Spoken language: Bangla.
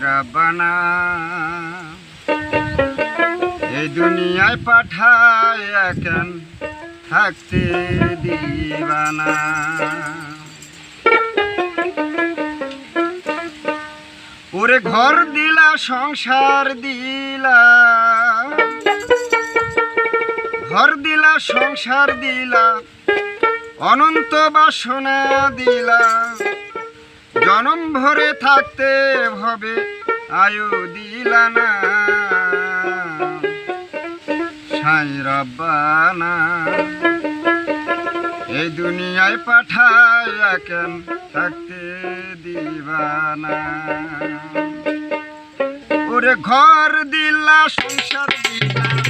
রাব্বানা এই দুনিয়ায় পাঠায় কেন থাকতে দিবানা। ওরে ঘর দিলা, সংসার দিলা। ঘর দিলা, সংসার দিলা। অনন্ত বাসনা দিলা। জনম ভরে থাকতে ভবে আয়ু দিলা না। সাই রব্বানা এই দুনিয়ায় পাঠায় কেন থাকতে দিবানা। ওরে ঘর দিলা, সংসার দিলা